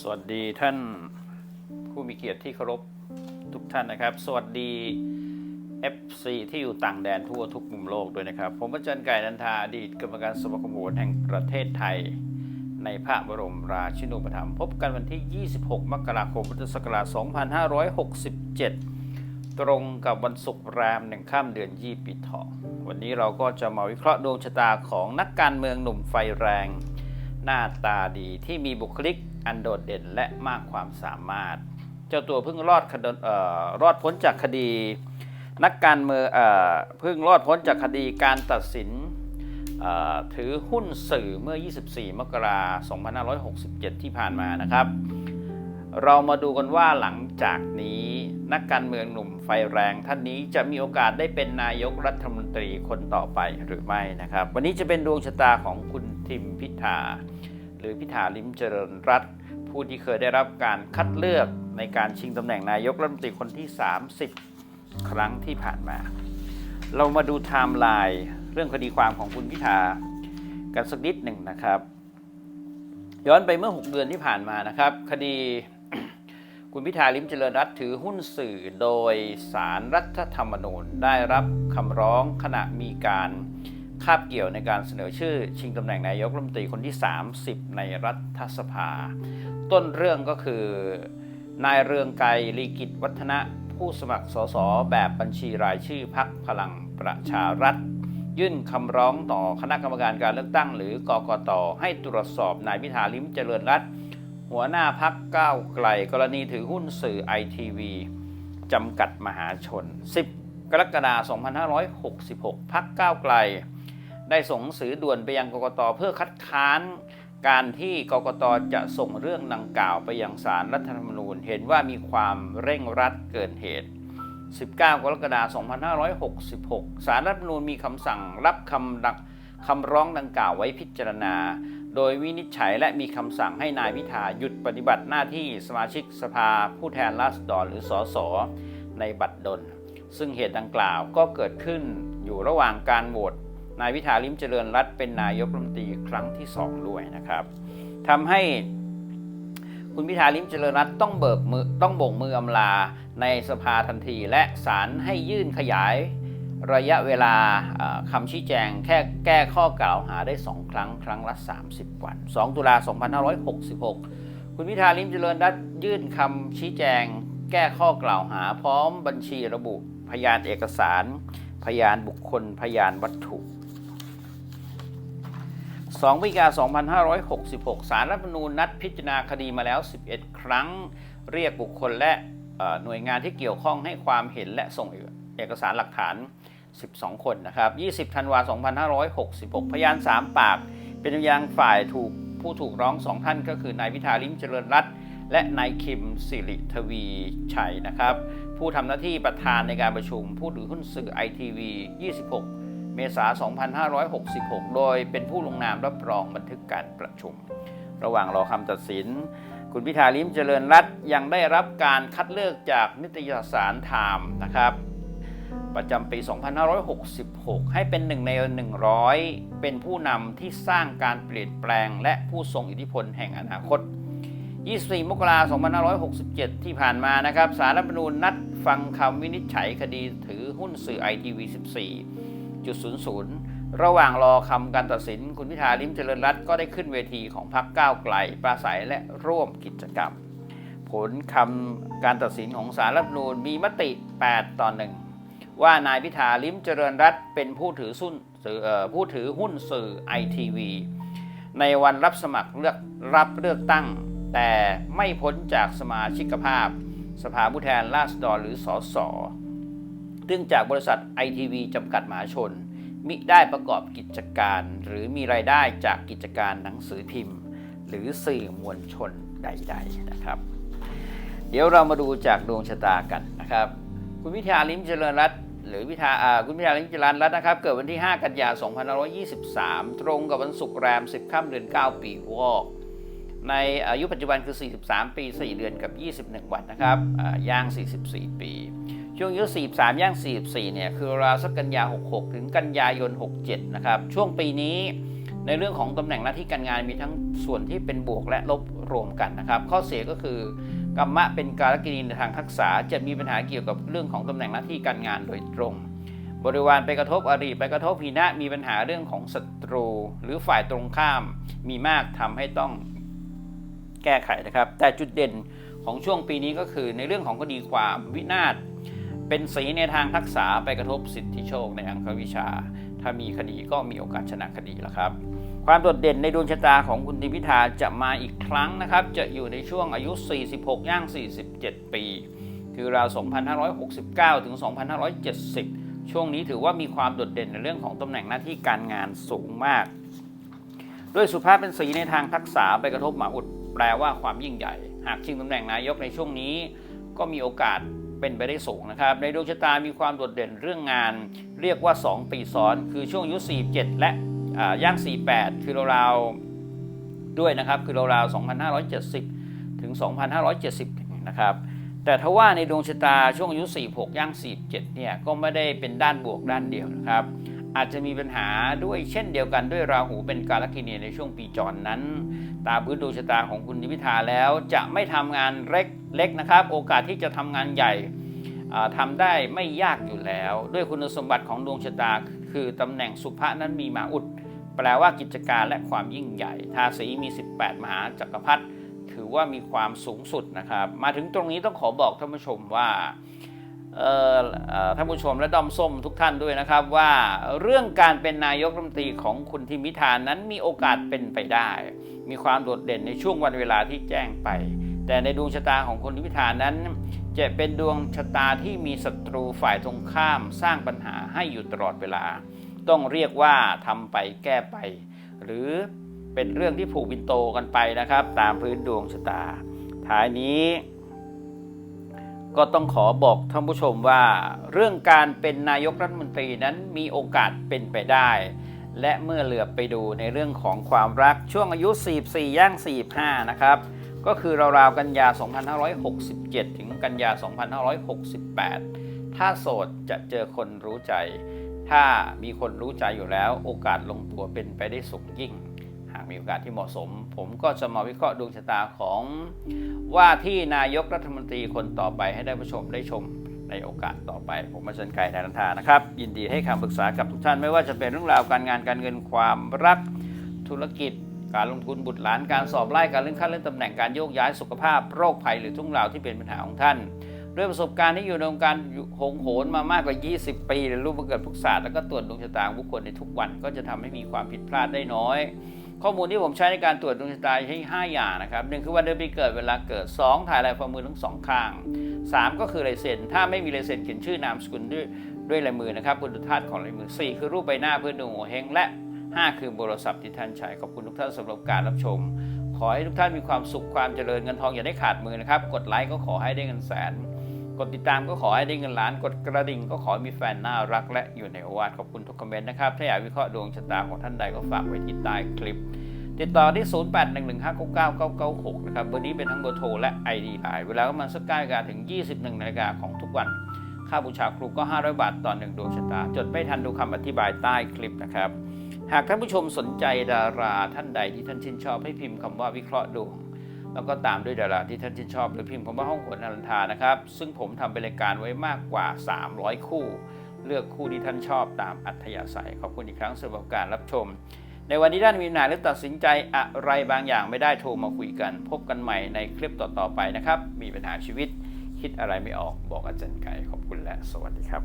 สวัสดีท่านผู้มีเกียรติที่เคารพทุกท่านนะครับ สวัสดี FC ที่อยู่ต่างแดนทั่วทุกมุมโลกด้วยนะครับ ผมอาจารย์ไก่นันทาอดีตกรรมการสมาคมโหรแห่งประเทศไทย ในพระบรมราชินูปถัมภ์พบกันวันที่ 26 มกราคมพุทธศักราช 2567 ตรงกับวันศุกร์แรมหนึ่งข้ามเดือนยี่ปีเถาะวันนี้เราก็จะมาวิเคราะห์ดวงชะตาของนักการเมืองหนุ่มไฟแรง หน้าตาดีที่มีบุคลิก อันโดดเด่นและมากความสามารถ เจ้าตัวเพิ่งรอดออรอดพ้นจากคดี นักการเมืองเพิ่งรอดพ้นจากคดีการตัดสินถือหุ้นสื่อเมื่อ 24 มกราคม 2567 ที่ผ่านมานะครับ เรามาดูกันว่าหลังจากนี้นักการเมืองหนุ่มไฟแรงท่านนี้จะมีโอกาสได้เป็นนายกรัฐมนตรีคนต่อไปหรือไม่นะครับ วันนี้จะเป็นดวงชะตาของคุณทิมพิธา หรือพิธาลิมเจริญรัต ผู้ที่เคยได้รับการคัดเลือกในการชิงตำแหน่งนายกรัฐมนตรีคนที่ 30 ครั้งที่ผ่านมา เรามาดูไทม์ไลน์เรื่องคดีความของคุณพิธากันสักนิดหนึ่งนะครับ ย้อนไปเมื่อ 6 เดือนที่ผ่านมานะครับ คดีคุณพิธาลิมเจริญรัตถือหุ้นสื่อโดยสารรัฐธรรมนูญได้รับคำร้องขณะมีการคาบเกี่ยวในการเสนอชื่อชิงตำแหน่งนายกรัฐมนตรีคนที่ 30 ในรัฐสภา ต้นเรื่องก็คือนายเรืองไกรลีกิจวัฒนะผู้สมัครสสแบบบัญชีรายชื่อพักพลังประชารัฐ ยื่นคำร้องต่อคณะกรรมการการเลือกตั้ง หรือกกตให้ตรวจสอบนายพิธาลิมเจริญรัตหัวหน้าพักก้าวไกล กรณีถือหุ้นสื่อไอทีวีจำกัดมหาชน 10 กรกฎาคม 2566 พักก้าวไกล ได้ส่งหนังสือด่วนไปยังกกตเพื่อคัดค้าน การที่กกตจะส่งเรื่องดังกล่าวไปยังศาลรัฐธรรมนูญ เห็นว่ามีความเร่งรัดเกินเหตุ 19 กรกฎาคม 2566 ศาลรัฐธรรมนูญมีคำสั่งรับคำดักคำร้องดังกล่าวไว้พิจารณา โดยวินิจฉัยและมีคำสั่งให้นายพิธาหยุดปฏิบัติหน้าที่สมาชิกสภาผู้แทนราษฎรหรือสสในบัตรดล ซึ่งเหตุดังกล่าวก็เกิดขึ้นอยู่ระหว่างการโหวต นายพิธาลิมเจริญรัตน์เป็นนายกรัฐมนตรีครั้งที่2ด้วยนะครับทำให้คุณพิธาลิมเจริญรัตน์ต้องเบิกมือต้องบ่งมืออำลาในสภาทันที และศาลให้ยื่นขยายระยะเวลาคำชี้แจงแค่แก้ข้อกล่าวหาได้ 2 ครั้ง ครั้งละ 30 วัน 2 ตุลา 2566 คุณพิธาลิมเจริญรัตน์ยื่นคำชี้แจง แก้ข้อกล่าวหา พร้อมบัญชีระบุพยานเอกสาร พยานบุคคล พยานวัตถุ 2พฤศจิกา2566 สารรัฐธรรมนูญนัดพิจารณาคดีมาแล้ว 11 ครั้ง เรียกบุคคลและหน่วยงานที่เกี่ยวข้องให้ความเห็นและส่งเอกสารหลักฐาน 12 คนนะครับ 20 ธันวาคม 2566 พยาน 3 ปาก เป็นพยานฝ่ายถูกผู้ถูกร้อง2ท่านก็คือนายพิธาลิมเจริญรัตน์และนายคิมสิริทวีชัยนะครับ ผู้ทำหน้าที่ประธานในการประชุมผู้ถือหุ้นสื่อไอทีวี 26 เมษา 2566 โดยเป็นผู้ลงนามรับรองบันทึกการประชุม ระหว่างรอคำตัดสิน คุณพิธาลิมเจริญรัตยังได้รับการคัดเลือกจากนิตยสารไทม์นะครับ ประจำปี 2566 ให้เป็นหนึ่งใน 100 เป็นผู้นำที่สร้างการเปลี่ยนแปลง และผู้ทรงอิทธิพลแห่งอนาคต 24 มกราคม 2567 ที่ผ่านมานะครับสารรัฐธรรมนูญนัดฟังคำวินิจฉัยคดีถือหุ้นสื่อไอทีวี14 1.00 ระหว่างรอคำการตัดสิน คุณพิธาลิมเจริญรัตน์ก็ได้ขึ้นเวทีของพรรคก้าวไกลปราศัยและร่วมกิจกรรม ผลคำการตัดสินของสารรัฐนูญมีมติ 8 ต่อ 1 ว่านายพิธาลิมเจริญรัตน์เป็นผู้ถือหุ้นสื่อเอ่อผู้ถือหุ้นสื่อไอทีวีในวันรับสมัครเลือกรับเลือกตั้ง แต่ไม่พ้นจากสมาชิกภาพ สภาผู้แทนราษฎรหรือสอสอเนื่องจากบริษัทไอทีวีจำกัดมหาชน มิได้ประกอบกิจการ หรือมีรายได้จากกิจการหนังสือพิมพ์ หรือสื่อมวลชนใด ๆนะครับ เดี๋ยวเรามาดูจากดวงชะตากันนะครับ คุณพิธาลิมเจริญรัตน์หรือพิธาคุณพิธาลิมเจริญรัตน์นะครับ เกิดวันที่ 5 กันยายน2523 ตรงกับวันศุกร์แรม 10ค่ำเดือน 9 ปีวอกในอายุปัจจุบันคือ 43 ปี 4 เดือนกับ 21 วันนะครับอ่าย่าง 44 ปี ช่วงอายุ43ย่าง44เนี่ยคือราวสักกันยา 66 ถึงกันยายน 67 นะครับ ช่วงปีนี้ในเรื่องของตำแหน่งหน้าที่การงานมีทั้งส่วนที่เป็นบวกและลบรวมกันนะครับ ข้อเสียก็คือกรรมะเป็นการกินีในทางทักษะจะมีปัญหาเกี่ยวกับเรื่องของตำแหน่งหน้าที่การงานโดยตรง บริวารไปกระทบอริไปกระทบพีนะมีปัญหาเรื่องของศัตรู หรือฝ่ายตรงข้ามมีมากทำให้ต้องแก้ไขนะครับ แต่จุดเด่นของช่วงปีนี้ก็คือในเรื่องของคดีความวินาศ เป็นสีในทางทักษะไปกระทบสิทธิโชคในอังควิชา ถ้ามีคดีก็มีโอกาสชนะคดีแล้วครับ ความโดดเด่นในดวงชะตาของคุณทิมพิธาจะมาอีกครั้งนะครับ จะอยู่ในช่วงอายุ 46 ย่าง 47 ปี คือราว 2569 ถึง 2570 ช่วงนี้ถือว่ามีความโดดเด่นในเรื่องของตำแหน่งหน้าที่การงานสูงมาก ด้วยสุภาพเป็นสีในทางทักษะไปกระทบหมาอุดแปลว่าความยิ่งใหญ่ หากชิงตำแหน่งนายกในช่วงนี้ ก็มีโอกาส เป็นไปได้สูงนะครับ ในดวงชะตามีความโดดเด่นเรื่องงาน เรียกว่า 2 ปีซ้อน คือช่วงอายุ47 และอ่าย่าง 48 คือราวๆด้วยนะครับ คือราวๆ2570 ถึง 2570 นะครับ แต่ถ้าว่าในดวงชะตาช่วงอายุ46 ย่าง 47 เนี่ย ก็ไม่ได้เป็นด้านบวกด้านเดียวนะครับ อาจจะมีปัญหาด้วยเช่นเดียวกันด้วยราหูเป็นกาลกินีในช่วงปีจรนั้น ตามพื้นดวงชะตาของคุณนิพิธาแล้วจะไม่ทำงานเล็กเล็กนะครับ โอกาสที่จะทำงานใหญ่อ่าทำได้ไม่ยากอยู่แล้ว ด้วยคุณสมบัติของดวงชะตา คือตำแหน่งสุภะนั้นมีมาอุด แปลว่ากิจการและความยิ่งใหญ่ทาสีมี 18 มหาจักรพรรดิถือว่ามีความสูงสุดนะครับ มาถึงตรงนี้ต้องขอบอกท่านผู้ชมว่า ท่านผู้ชมและดอมส้มทุกท่านด้วยนะครับว่าเรื่องการเป็นนายกรัฐมนตรีของคุณทิมพิธานั้นมีโอกาสเป็นไปได้ มีความโดดเด่นในช่วงวันเวลาที่แจ้งไป แต่ในดวงชะตาของคุณทิมพิธานั้น จะเป็นดวงชะตาที่มีศัตรูฝ่ายตรงข้ามสร้างปัญหาให้อยู่ตลอดเวลา ต้องเรียกว่าทำไปแก้ไป หรือเป็นเรื่องที่ผูกบินโตกันไปนะครับ ตามพื้นดวงชะตาท้ายนี้ ก็ต้องขอบอกท่านผู้ชมว่า เรื่องการเป็นนายกรัฐมนตรีนั้นมีโอกาสเป็นไปได้ และเมื่อเหลือบไปดูในเรื่องของความรักช่วงอายุ 44 ย่าง 45 นะครับ ก็คือราวๆกันยา 2567 ถึงกันยา 2568 ถ้าโสดจะเจอคนรู้ใจ ถ้ามีคนรู้ใจอยู่แล้ว โอกาสลงตัวเป็นไปได้สูงยิ่งากมีโอกาสที่เหมาะสม ผมก็จะมาวิเคราะห์ดวงชะตาของว่าที่นายกรัฐมนตรีคนต่อไปให้ได้ผู้ชมได้ชมในโอกาสต่อไป ผมมาเชิญไก่ไทยนันทานะครับ ยินดีให้คำปรึกษากับทุกท่านไม่ว่าจะเป็นเรื่องราวการงานการเงินความรักธุรกิจ การลงทุนบุตรหลานการสอบไล่การเลื่อนขั้นเลื่อนตำแหน่งการโยกย้ายสุขภาพโรคภัยหรือทุกราวที่เป็นปัญหาของท่านด้วยประสบการณ์ที่อยู่ในวงการหงโหนมามากกว่า 20 ปีเรียนรู้มาเกิดพุกศาสตร์แล้วก็ตรวจดวงชะตาของบุคคลในทุกวันก็จะทำให้มีความผิดพลาดได้น้อย ข้อมูลที่ผมใช้ในการตรวจดวงชะตาให้5อย่างนะครับหนึ่งคือวันเดือนปีเกิดเวลาเกิด 2 ถ่ายลายฝ่ามือทั้งสองข้าง 3 ก็คือลายเซ็น ถ้าไม่มีลายเซ็นเขียนชื่อนามสกุลด้วยด้วยลายมือนะครับคุณธาตุของลายมือ 4 คือรูปใบหน้าเพื่อดวงหัวเฮงและ 5 คือโทรศัพท์ที่ท่านใช้ขอบคุณทุกท่านสำหรับการรับชม ขอให้ทุกท่านมีความสุขความเจริญเงินทองอย่าได้ขาดมือนะครับกดไลค์ก็ขอให้ได้เงินแสน กดติดตามก็ขอให้ได้เงินล้าน กดกระดิ่งก็ขอให้มีแฟนน่ารักและอยู่ในโอวาทขอบคุณทุกคอมเมนต์นะครับ ถ้าอยากวิเคราะห์ดวงชะตาของท่านใดก็ฝากไว้ที่ใต้คลิป ติดต่อที่ 0811599996 นะครับเบอร์นี้เป็นทั้งเบอร์โทรและ ID ไลน์เวลาประมาณสักเก้านาฬิกาถึง 21นาฬิกาของทุกวันค่าบูชาครูก็ 500 บาทต่อหนึ่งดวงชะตา จดไม่ทันดูคำอธิบายใต้คลิปนะครับ หากท่านผู้ชมสนใจดาราท่านใดที่ท่านชื่นชอบให้พิมพ์คำว่าวิเคราะห์ดวง แล้วก็ตามด้วยดาราที่ท่านชื่นชอบหรือพิมพ์คำว่าห้องโหนอนันทานะครับ ซึ่งผมทำเป็นรายการไว้มากกว่า 300 คู่ เลือกคู่ที่ท่านชอบตามอัธยาศัย ขอบคุณอีกครั้งสำหรับการรับชม ในวันนี้ท่านมีปัญหาหรือตัดสินใจอะไรบางอย่างไม่ได้โทรมาคุยกัน พบกันใหม่ในคลิปต่อๆไปนะครับ มีปัญหาชีวิต คิดอะไรไม่ออกบอกอาจารย์ไก่ขอบคุณและสวัสดีครับ